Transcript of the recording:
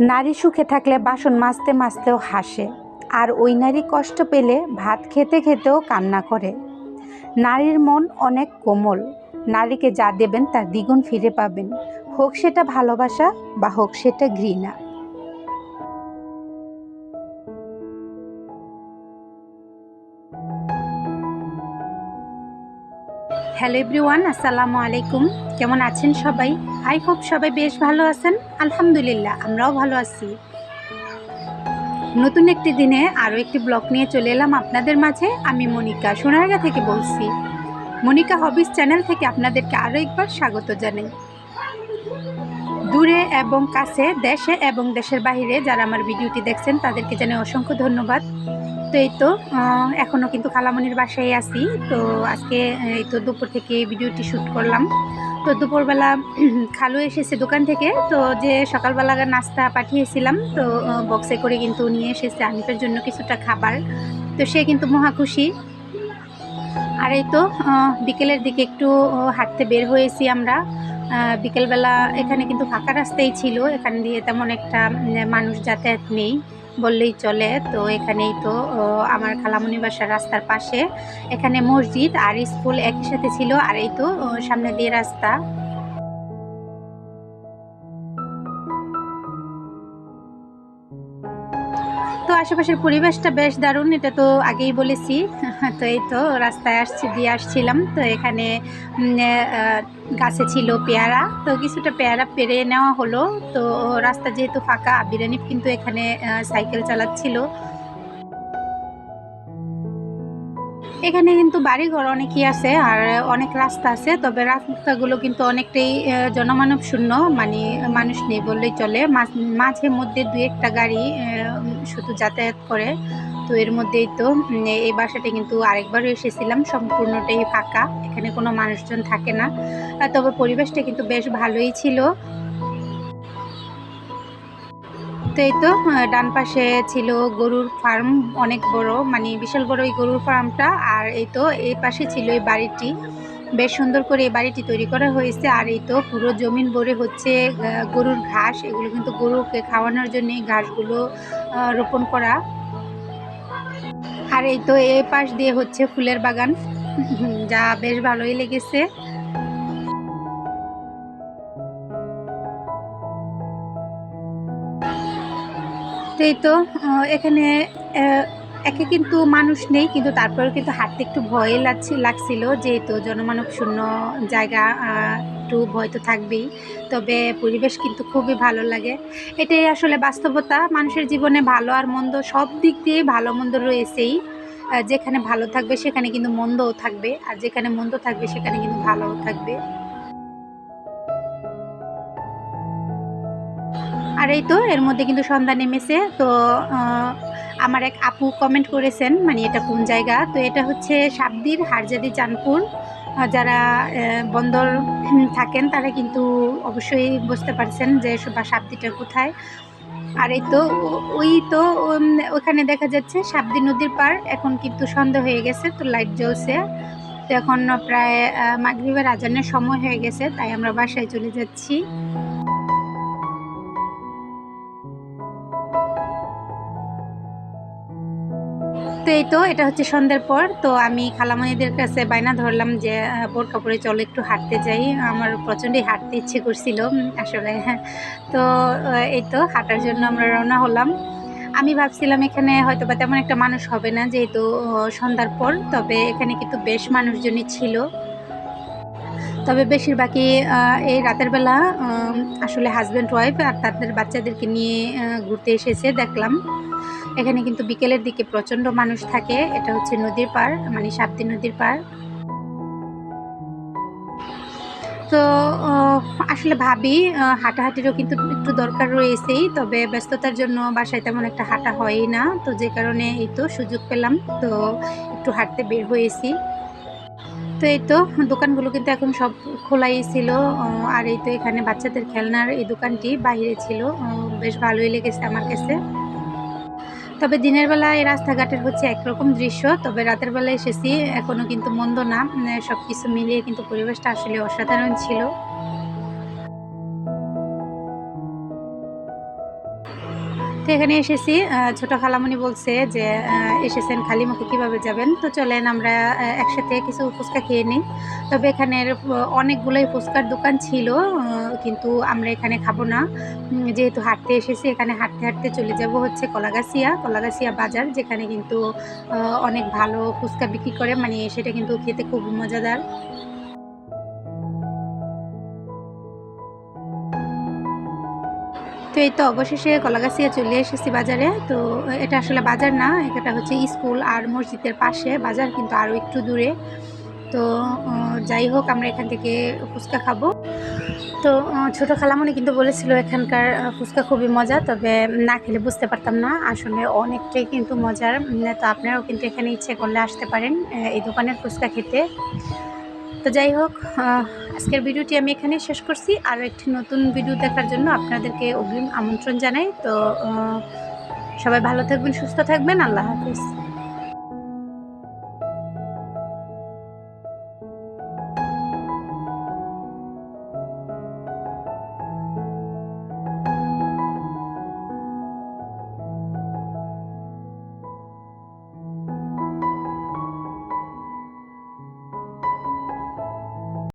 নারী সুখে থাকলে বাসন মাজতে মাজতেও হাসে, আর ওই নারী কষ্ট পেলে ভাত খেতে খেতেও কান্না করে। নারীর মন অনেক কোমল, নারীকে যা দেবেন তার দ্বিগুণ ফিরে পাবেন, হোক সেটা ভালোবাসা বা হোক সেটা ঘৃণা। হ্যালো এভরিওয়ান, আসসালামু আলাইকুম। কেমন আছেন সবাই? আই হোপ সবাই বেশ ভালো আছেন। আলহামদুলিল্লাহ, আমরাও ভালো আছি। নতুন একটি দিনে আরও একটি ব্লগ নিয়ে চলে এলাম আপনাদের মাঝে। আমি মনিকা সোনারগা থেকে বলছি। মনিকা হবিস চ্যানেল থেকে আপনাদেরকে আরও একবার স্বাগত জানাই। দূরে এবং কাছে, দেশে এবং দেশের বাইরে যারা আমার ভিডিওটি দেখছেন, তাদেরকে জানাই অসংখ্য ধন্যবাদ। তো এই তো এখনও কিন্তু খালামনির বাসায় আছি। তো আজকে এই তো দুপুর থেকে ভিডিওটি শ্যুট করলাম। তো দুপুরবেলা খালু এসেছে দোকান থেকে। তো যে সকালবেলা নাস্তা পাঠিয়েছিলাম, তো বক্সে করে কিন্তু নিয়ে এসেছে আনিফের জন্য কিছুটা খাবার। তো সে কিন্তু মহা খুশি। আর এই তো বিকেলের দিকে একটু হাঁটতে বের হয়েছি আমরা। বিকেলবেলা এখানে কিন্তু ফাঁকা রাস্তাই ছিল। এখান দিয়ে তেমন একটা মানুষ যাতায়াত নেই বললেই চলে। তো এখানেই তো আমার খালামণি বাসার রাস্তার পাশে। এখানে মসজিদ আর স্কুল একই সাথে ছিল। আর এই তো সামনে দিয়ে রাস্তা। আশেপাশের পরিবেশটা বেশ দারুণ, এটা তো আগেই বলেছি। তো এই তো রাস্তায় আসছি, দিয়ে আসছিলাম। তো এখানে গাছে ছিল পেয়ারা। তো কিছুটা পেয়ারা পেরে নেওয়া হলো। তো রাস্তা যেহেতু ফাঁকা আবিরানিফ কিন্তু এখানে সাইকেল চালাচ্ছিল। এখানে কিন্তু বাড়িঘর অনেকই আছে আর অনেক রাস্তা আছে, তবে রাস্তাগুলো কিন্তু অনেকটাই জনমানব শূন্য মানে মানুষ নেই বললেই চলে। মাঝে মধ্যে দু একটা গাড়ি শুধু যাতায়াত করে। তো এর মধ্যেই তো এই বাসাটা কিন্তু আরেকবারও এসেছিলাম, সম্পূর্ণটাই ফাঁকা। এখানে কোনো মানুষজন থাকে না। তবে পরিবেশটা কিন্তু বেশ ভালোই ছিল। তো এই তো ডান পাশে ছিল গরুর ফার্ম, অনেক বড় মানে বিশাল বড় এই গরুর ফার্মটা। আর এই তো, এই পাশে ছিল এই বাড়িটি। বেশ সুন্দর করে এই বাড়িটি তৈরি করা হয়েছে। আর এই তো, পুরো জমিন ভরে হচ্ছে গরুর ঘাস। এগুলো কিন্তু গরুকে খাওয়ানোর জন্য ঘাসগুলো রোপণ করা। আর এই তো এই পাশ দিয়ে হচ্ছে ফুলের বাগান। যা বেশ ভালোই লেগেছে। এই তো এখানে একে কিন্তু মানুষ নেই, কিন্তু তারপরেও কিন্তু হাঁটতে একটু ভয় লাগছে, লাগছিল, যেহেতু জনমানব শূন্য জায়গা একটু ভয় তো থাকবেই, তবে পরিবেশ কিন্তু খুবই ভালো লাগে। এটাই আসলে বাস্তবতা, মানুষের জীবনে ভালো আর মন্দ সব দিক দিয়ে ভালো মন্দ রয়েছেই যেখানে ভালো থাকবে সেখানে কিন্তু মন্দও থাকবে, আর যেখানে মন্দ থাকবে সেখানে কিন্তু ভালোও থাকবে। আর এই তো এর মধ্যে কিন্তু সন্ধ্যা নেমেছে। তো আমার এক আপু কমেন্ট করেছেন মানে এটা কোন জায়গা? তো এটা হচ্ছে সাবদির হারজাদি চাঁদপুর। আহ, যারা বন্দর থাকেন তারা কিন্তু অবশ্যই বুঝতে পারছেন যে বা সাবদিটা কোথায়। আর এই তো ওই তো ওখানে দেখা যাচ্ছে সাবদি নদীর পার। এখন কিন্তু সন্ধ্যা হয়ে গেছে তো লাইট জ্বলছে। তো এখন প্রায় মাগরিবের আজানের সময় হয়ে গেছে তাই আমরা বাসায় চলে যাচ্ছি। তো এই তো এটা হচ্ছে সন্ধ্যের পর। তো আমি খালামণিদের কাছে বায়না ধরলাম যে আহ, কাপড়ে চলো একটু হাঁটতে যাই। আমার প্রচণ্ডই হাঁটতে ইচ্ছে করছিল আসলে। তো এই তো হাঁটার জন্য আমরা রওনা হলাম। আমি ভাবছিলাম এখানে হয়তো বা তেমন একটা মানুষ হবে না যেহেতু সন্ধ্যার পর। তবে এখানে কিন্তু বেশ মানুষজনই ছিল। তবে বেশিরভাগই এই রাতের বেলা আসলে হাজব্যান্ড ওয়াইফ আর তাদের বাচ্চাদেরকে নিয়ে ঘুরতে এসেছে দেখলাম। এখানে কিন্তু বিকেলের দিকে প্রচণ্ড মানুষ থাকে। এটা হচ্ছে নদীর পার মানে সাপ্তি নদীর পার তো আসলে ভাবি হাঁটাহাঁটিরও কিন্তু একটু দরকার রয়েছেই, তবে ব্যস্ততার জন্য বাসায় তেমন একটা হাঁটা হয়ই না। তো যে কারণে এই তো সুযোগ পেলাম, তো একটু হাঁটতে বের হয়েছি। তো এই তো, দোকানগুলো কিন্তু এখন সব খোলাই ছিল আর এই তো এখানে বাচ্চাদের খেলনার এই দোকানটি বাইরে ছিল বেশ ভালোই লেগেছে আমার কাছে। তবে দিনের বেলা এই রাস্তাঘাটের হচ্ছে একরকম দৃশ্য, তবে রাতের বেলা এসেছি, এখনও কিন্তু মন্দ না সব কিছু মিলিয়ে কিন্তু পরিবেশটা আসলে অসাধারণ ছিল। তো এখানে এসেছি। ছোট খালামণি বলছে যে এসেছেন খালি মুখে কীভাবে যাবেন? তো চলেন আমরা একসাথে কিছু ফুচকা খেয়ে নিই। তবে এখানের অনেকগুলোই ফুচকার দোকান ছিল কিন্তু আমরা এখানে খাব না। যেহেতু হাঁটতে এসেছি, এখানে হাঁটতে হাঁটতে চলে যাব হচ্ছে কলাগাছিয়া কলাগাছিয়া বাজার, যেখানে কিন্তু অনেক ভালো ফুচকা বিক্রি করে। মানে সেটা কিন্তু খেতে খুব মজাদার। তো এই তো অবশেষে কলাগাছিয়া চলে এসেছি বাজারে। তো এটা আসলে বাজার না, এটা হচ্ছে স্কুল আর মসজিদের পাশে। বাজার কিন্তু আরও একটু দূরে। তো যাই হোক, আমরা এখান থেকে ফুচকা খাব। তো ছোটো খালামণি কিন্তু বলেছিল এখানকার ফুচকা খুবই মজা তবে না খেলে বুঝতে পারতাম না। আসলে অনেকটাই কিন্তু মজার। তো আপনারাও কিন্তু এখানে ইচ্ছে করলে আসতে পারেন এই দোকানের ফুচকা খেতে। তো যাই হোক আজকের ভিডিওটি আমি এখানে শেষ করছি। আর একটি নতুন ভিডিও দেখার জন্য আপনাদেরকে অগ্রিম আমন্ত্রণ জানাই। তো সবাই ভালো থাকবেন, সুস্থ থাকবেন। আল্লাহ হাফিজ।